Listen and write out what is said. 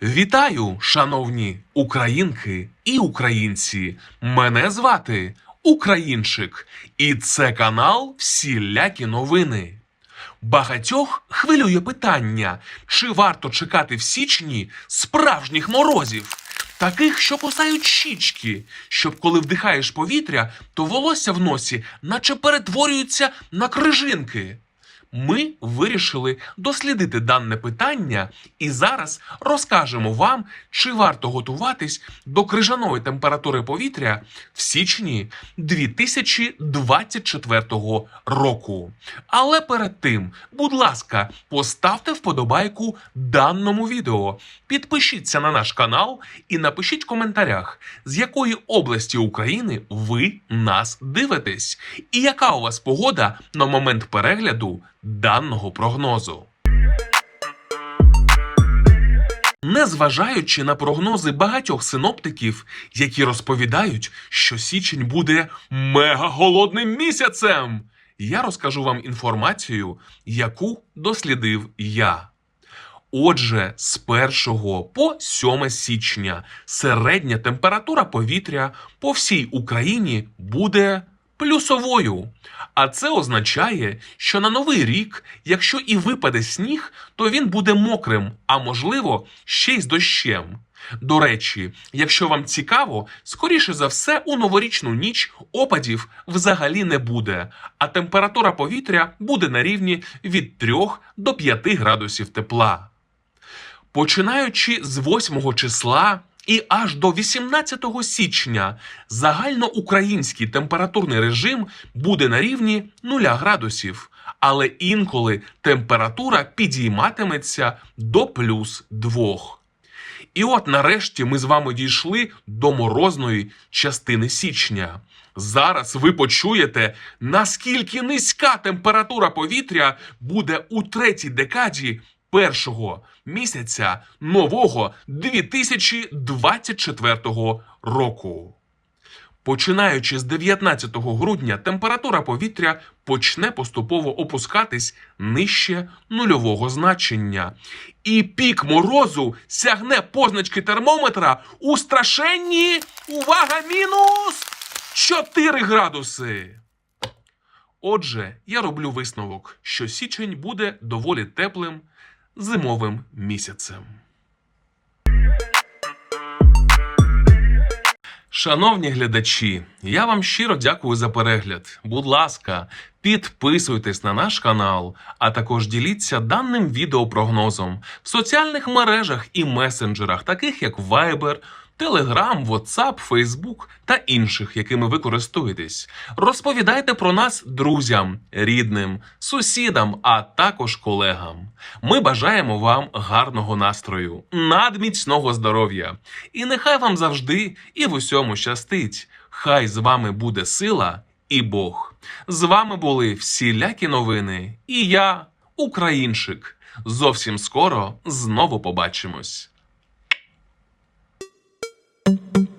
Вітаю, шановні українки і українці! Мене звати Українчик, і це канал Всілякі новини. Багатьох хвилює питання, чи варто чекати в січні справжніх морозів, таких, що кусають щічки, щоб коли вдихаєш повітря, то волосся в носі наче перетворюється на крижинки. Ми вирішили дослідити дане питання і зараз розкажемо вам, чи варто готуватись до крижаної температури повітря в січні 2024 року. Але перед тим, будь ласка, поставте вподобайку даному відео, підпишіться на наш канал і напишіть в коментарях, з якої області України ви нас дивитесь, і яка у вас погода на момент перегляду даного прогнозу. Незважаючи на прогнози багатьох синоптиків, які розповідають, що січень буде мега голодним місяцем, я розкажу вам інформацію, яку дослідив я. Отже, з 1 по 7 січня середня температура повітря по всій Україні буде плюсовою. А це означає, що на новий рік, якщо і випаде сніг, то він буде мокрим, а можливо, ще й з дощем. До речі, якщо вам цікаво, скоріше за все, у новорічну ніч опадів взагалі не буде, а температура повітря буде на рівні від 3 до 5 градусів тепла. Починаючи з 8 числа і аж до 18 січня загальноукраїнський температурний режим буде на рівні 0 градусів, але інколи температура підійматиметься до плюс 2. І от нарешті ми з вами дійшли до морозної частини січня. Зараз ви почуєте, наскільки низька температура повітря буде у третій декаді першого місяця нового 2024 року. Починаючи з 19 грудня, температура повітря почне поступово опускатись нижче нульового значення. І пік морозу сягне позначки термометра у страшенні увага мінус 4 градуси. Отже, я роблю висновок, що січень буде доволі теплим зимовим місяцем. Шановні глядачі, я вам щиро дякую за перегляд. Будь ласка, підписуйтесь на наш канал, а також діліться даним відеопрогнозом в соціальних мережах і месенджерах, таких як Viber, Telegram, WhatsApp, Facebook та інших, якими ви користуєтесь. Розповідайте про нас друзям, рідним, сусідам, а також колегам. Ми бажаємо вам гарного настрою, надміцного здоров'я. І нехай вам завжди і в усьому щастить. Хай з вами буде сила і Бог. З вами були всілякі новини, і я, Українчик. Зовсім скоро знову побачимось. thank you